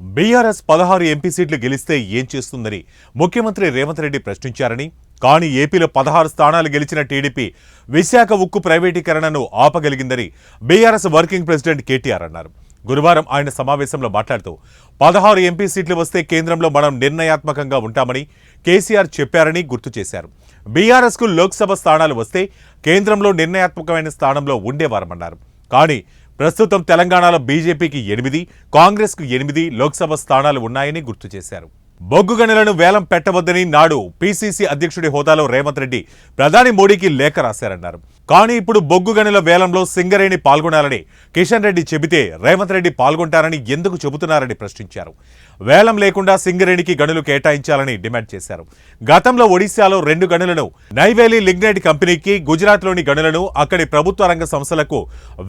BRS పదహారు MP సీట్లు గెలిస్తే ఏం చేస్తుందని ముఖ్యమంత్రి రేవంత్ రెడ్డి ప్రశ్నించారని కానీ ఏపీలో పదహారు స్థానాలు గెలిచిన టీడీపీ విశాఖ ఉక్కు ప్రైవేటీకరణను ఆపగలిగిందని బీఆర్ఎస్ వర్కింగ్ ప్రెసిడెంట్ కేటీఆర్ అన్నారు. గురువారం ఆయన సమావేశంలో మాట్లాడుతూ పదహారు ఎంపీ సీట్లు వస్తే కేంద్రంలో మనం నిర్ణయాత్మకంగా ఉంటామని కేసీఆర్ చెప్పారని గుర్తు చేశారు. బీఆర్ఎస్కు లోక్సభ స్థానాలు వస్తే కేంద్రంలో నిర్ణయాత్మకమైన స్థానంలో ఉండేవారమన్నారు. కానీ ప్రస్తుతం తెలంగాణలో బీజేపీకి ఎనిమిది కాంగ్రెస్కు ఎనిమిది లోక్సభ స్థానాలు ఉన్నాయని గుర్తు చేశారు. బొగ్గు గనులను వేలం పెట్టవద్దని నాడు పీసీసీ అధ్యక్షుడి హోదాలో రేవంత్ రెడ్డి ప్రధాని మోడీకి లేఖ రాశారన్నారు. కానీ ఇప్పుడు బొగ్గు గనుల వేలంలో సింగరేణి పాల్గొనాలని కిషన్ రెడ్డి చెబితే రేవంత్ రెడ్డి పాల్గొంటారని ఎందుకు చెబుతున్నారని ప్రశ్నించారు. వేలం లేకుండా సింగరేణికి గనులు కేటాయించాలని డిమాండ్ చేశారు. గతంలో ఒడిశాలో రెండు గనులను నైవేలి లిగ్నైట్ కంపెనీకి గుజరాత్లోని గనులను అక్కడి ప్రభుత్వ రంగ సంస్థలకు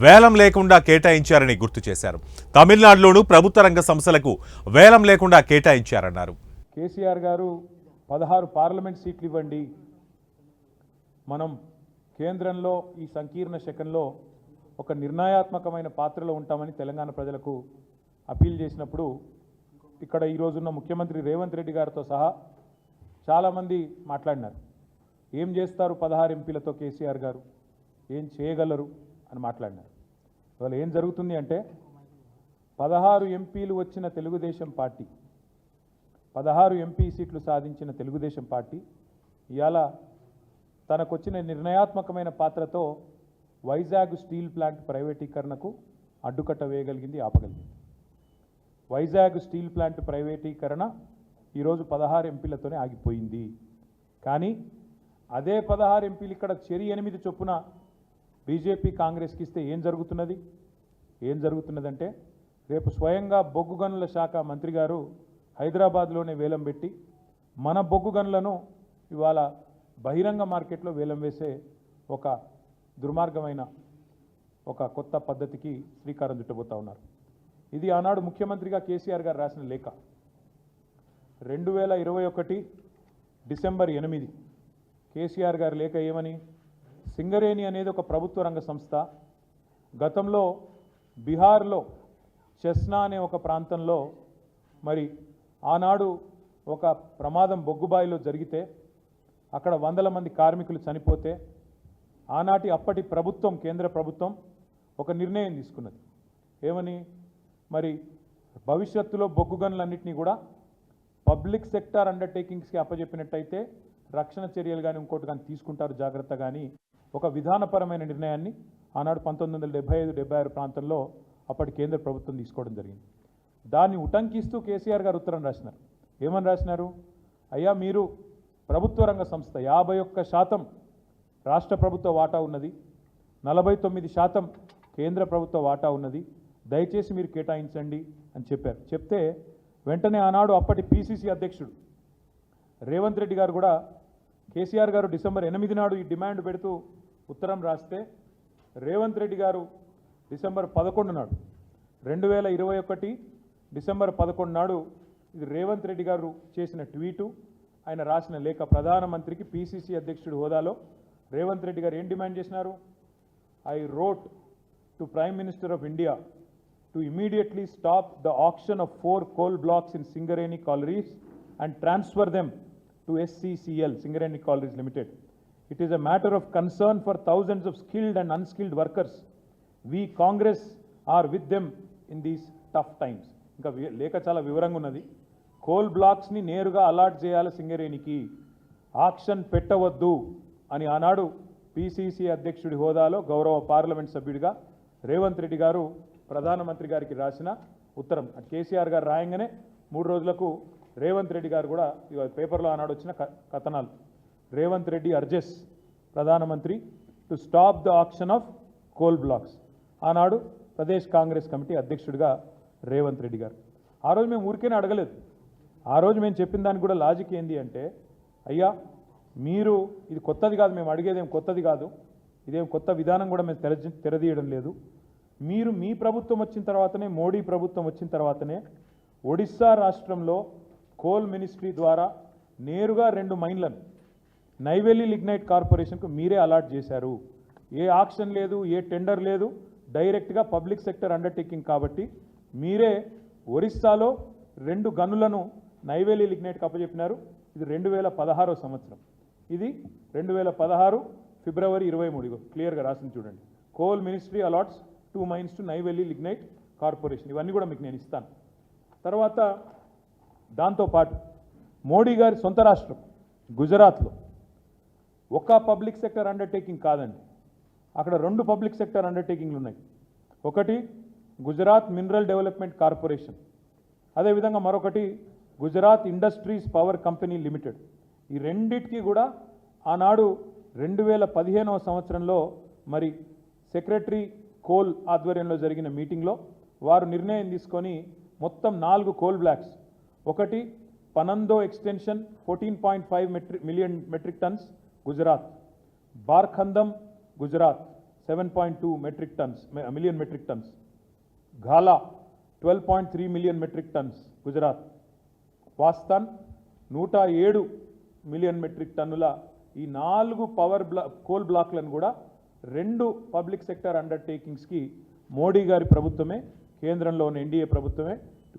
వేలం లేకుండా కేటాయించారని గుర్తు చేశారు. తమిళనాడులోనూ ప్రభుత్వ రంగ సంస్థలకు వేలం లేకుండా కేటాయించారన్నారు. కేసీఆర్ గారు పదహారు పార్లమెంట్ సీట్లు ఇవ్వండి. మనం కేంద్రంలో ఈ సంకీర్ణ శకంలో ఒక నిర్ణయాత్మకమైన పాత్రలో ఉంటామని తెలంగాణ ప్రజలకు అపీల్ చేసినప్పుడు ఇక్కడ ఈరోజున్న ముఖ్యమంత్రి రేవంత్ రెడ్డి గారితో సహా చాలామంది మాట్లాడినారు. ఏం చేస్తారు పదహారు ఎంపీలతో కేసీఆర్ గారు? ఏం చేయగలరు? అని మాట్లాడినారు. ఇవాళ ఏం జరుగుతుంది అంటే పదహారు ఎంపీలు వచ్చిన తెలుగుదేశం పార్టీ పదహారు ఎంపీ సీట్లు సాధించిన తెలుగుదేశం పార్టీ ఇవాళ తనకొచ్చిన నిర్ణయాత్మకమైన పాత్రతో వైజాగ్ స్టీల్ ప్లాంట్ ప్రైవేటీకరణకు అడ్డుకట్ట వేయగలిగింది ఆపగలిగింది. వైజాగ్ స్టీల్ ప్లాంట్ ప్రైవేటీకరణ ఈరోజు పదహారు ఎంపీలతోనే ఆగిపోయింది. కానీ అదే పదహారు ఎంపీలు ఇక్కడ చెరి ఎనిమిది చొప్పున బీజేపీ కాంగ్రెస్కి ఇస్తే ఏం జరుగుతున్నది? ఏం జరుగుతున్నదంటే రేపు స్వయంగా బొగ్గు గనుల శాఖ మంత్రి గారు హైదరాబాద్లోనే వేలం పెట్టి మన బొగ్గు గనులను ఇవాళ బహిరంగ మార్కెట్లో వేలం వేసే ఒక దుర్మార్గమైన ఒక కొత్త పద్ధతికి శ్రీకారం చుట్టబోతా ఉన్నారు. ఇది ఆనాడు ముఖ్యమంత్రిగా కేసీఆర్ గారు రాసిన లేఖ. రెండు వేల ఇరవై ఒకటి డిసెంబర్ ఎనిమిది కేసీఆర్ గారి లేఖ ఏమని? సింగరేణి అనేది ఒక ప్రభుత్వ రంగ సంస్థ. గతంలో బీహార్లో చెస్నా అనే ఒక ప్రాంతంలో మరి ఆనాడు ఒక ప్రమాదం బొగ్గుబాయిలో జరిగితే అక్కడ వందల మంది కార్మికులు చనిపోతే ఆనాటి అప్పటి ప్రభుత్వం కేంద్ర ప్రభుత్వం ఒక నిర్ణయం తీసుకున్నది. ఏమని? మరి భవిష్యత్తులో బొగ్గు గనులన్నింటినీ కూడా పబ్లిక్ సెక్టార్ అండర్టేకింగ్స్కి అప్పచెప్పినట్టయితే రక్షణ చర్యలు కానీ ఇంకోటి కానీ తీసుకుంటారు జాగ్రత్త కానీ ఒక విధానపరమైన నిర్ణయాన్ని ఆనాడు పంతొమ్మిది వందల డెబ్బై ఐదు డెబ్బై ఆరు ప్రాంతంలో అప్పటి కేంద్ర ప్రభుత్వం తీసుకోవడం జరిగింది. దాన్ని ఉటంకిస్తూ కేసీఆర్ గారు ఉత్తరం రాసినారు. ఏమని రాసినారు? అయ్యా మీరు ప్రభుత్వ రంగ సంస్థ యాభై ఒక్క శాతం రాష్ట్ర ప్రభుత్వ వాటా ఉన్నది. నలభై తొమ్మిది శాతం కేంద్ర ప్రభుత్వ వాటా ఉన్నది. దయచేసి మీరు కేటాయించండి అని చెప్పారు. చెప్తే వెంటనే ఆనాడు అప్పటి పిసిసి అధ్యక్షుడు రేవంత్ రెడ్డి గారు కూడా కేసీఆర్ గారు డిసెంబర్ ఎనిమిది నాడు ఈ డిమాండ్ పెడుతూ ఉత్తరం రాస్తే రేవంత్ రెడ్డి గారు డిసెంబర్ పదకొండు నాడు రెండు వేల ఇరవై ఒకటి డిసెంబర్ పదకొండు నాడు ఇది రేవంత్ రెడ్డి గారు చేసిన ట్వీటు. ఆయన రాసిన లేఖ ప్రధానమంత్రికి పీసీసీ అధ్యక్షుడు హోదాలో రేవంత్ రెడ్డి గారు ఏం డిమాండ్ చేసినారు? I wrote to prime minister of India to immediately stop the option of four coal blocks in Singareni collieries and transfer them to SCCL Singareni collieries limited. It is a matter of concern for thousands of skilled and unskilled workers we Congress are with them in these tough times ఇంకా లేఖ చాలా వివరంగా ఉన్నది. Coal బ్లాక్స్ని నేరుగా allot చేయాలి సింగరేణికి. Auction పెట్టవద్దు అని ఆనాడు పిసిసి అధ్యక్షుడి హోదాలో గౌరవ పార్లమెంట్ సభ్యుడిగా రేవంత్ రెడ్డి గారు ప్రధానమంత్రి గారికి రాసిన ఉత్తరం. కేసీఆర్ గారు రాయంగానే మూడు రోజులకు రేవంత్ రెడ్డి గారు కూడా పేపర్లో ఆనాడు వచ్చిన క- కథనాలు. రేవంత్ రెడ్డి అర్జెస్ ప్రధానమంత్రి to stop the action of coal blocks. ఆనాడు ప్రదేశ్ కాంగ్రెస్ కమిటీ అధ్యక్షుడిగా రేవంత్ రెడ్డి గారు. ఆ రోజు మేము ఊరికేనే అడగలేదు. ఆ రోజు మేము చెప్పిన దానికి కూడా లాజిక్ ఏంది అంటే అయ్యా మీరు ఇది కొత్తది కాదు మేము అడిగేదేం కొత్తది కాదు ఇదేం కొత్త విధానం కూడా మేము తెర తెరదీయడం లేదు. మీరు మీ ప్రభుత్వం వచ్చిన తర్వాతనే మోడీ ప్రభుత్వం వచ్చిన తర్వాతనే ఒడిస్సా రాష్ట్రంలో కోల్ మినిస్ట్రీ ద్వారా నేరుగా రెండు మైన్లను నైవేలి లిగ్నైట్ కార్పొరేషన్కు మీరే అలాట్ చేశారు. ఏ ఆక్షన్ లేదు ఏ టెండర్ లేదు డైరెక్ట్గా పబ్లిక్ సెక్టర్ అండర్టేకింగ్ కాబట్టి మీరే ఒరిస్సాలో రెండు గనులను నైవేలి లిగ్నైట్కి అప్పచెప్పినారు. ఇది రెండు వేల పదహారో సంవత్సరం. ఇది రెండు వేల పదహారు ఫిబ్రవరి ఇరవై మూడు. క్లియర్గా రాసింది చూడండి. Coal ministry allots two mines to Neyveli lignite corporation. ఇవన్నీ కూడా మీకు నేను ఇస్తాను. తర్వాత దాంతోపాటు మోడీ గారి సొంత రాష్ట్రం గుజరాత్లో. ఒక పబ్లిక్ సెక్టర్ అండర్టేకింగ్ కాదండి. అక్కడ రెండు పబ్లిక్ సెక్టర్ అండర్టేకింగ్లు ఉన్నాయి. ఒకటి గుజరాత్ మినరల్ డెవలప్మెంట్ కార్పొరేషన్. అదేవిధంగా మరొకటి Gujarat industries power company limited. ఈ రెండిటికి కూడా ఆనాడు రెండు వేల పదిహేనవ సంవత్సరంలో మరి సెక్రటరీ కోల్ ఆధ్వర్యంలో జరిగిన మీటింగ్లో వారు నిర్ణయం తీసుకొని మొత్తం నాలుగు కోల్ బ్లాక్స్. ఒకటి పనందో extension fourteen point five metric million metric tons Gujarat. బార్ఖందం Gujarat seven point two metric tons million metric tons. ఘాలా twelve point three million metric tons Gujarat. వాస్తాన్ నూట ఏడు మిలియన్ మెట్రిక్ టన్నుల ఈ నాలుగు పవర్ బ్లా కోల్ బ్లాక్లను కూడా రెండు public sector అండర్టేకింగ్స్కి Modi గారి ప్రభుత్వమే కేంద్రంలోని ఎన్డీఏ ప్రభుత్వమే.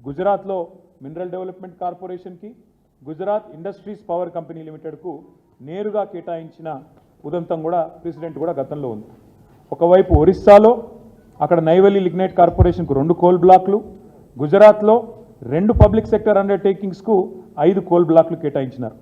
గుజరాత్లో మినరల్ డెవలప్మెంట్ కార్పొరేషన్కి గుజరాత్ ఇండస్ట్రీస్ పవర్ కంపెనీ లిమిటెడ్కు నేరుగా కేటాయించిన ఉదంతం కూడా ప్రెసిడెంట్ కూడా గతంలో ఉంది. ఒకవైపు ఒరిస్సాలో అక్కడ నైవలి లిగ్నైట్ కార్పొరేషన్కు రెండు కోల్ బ్లాక్లు గుజరాత్లో రెండు పబ్లిక్ సెక్టర్ అండర్టేకింగ్స్కు ఐదు కోల్ బ్లాక్లు కేటాయించినారు.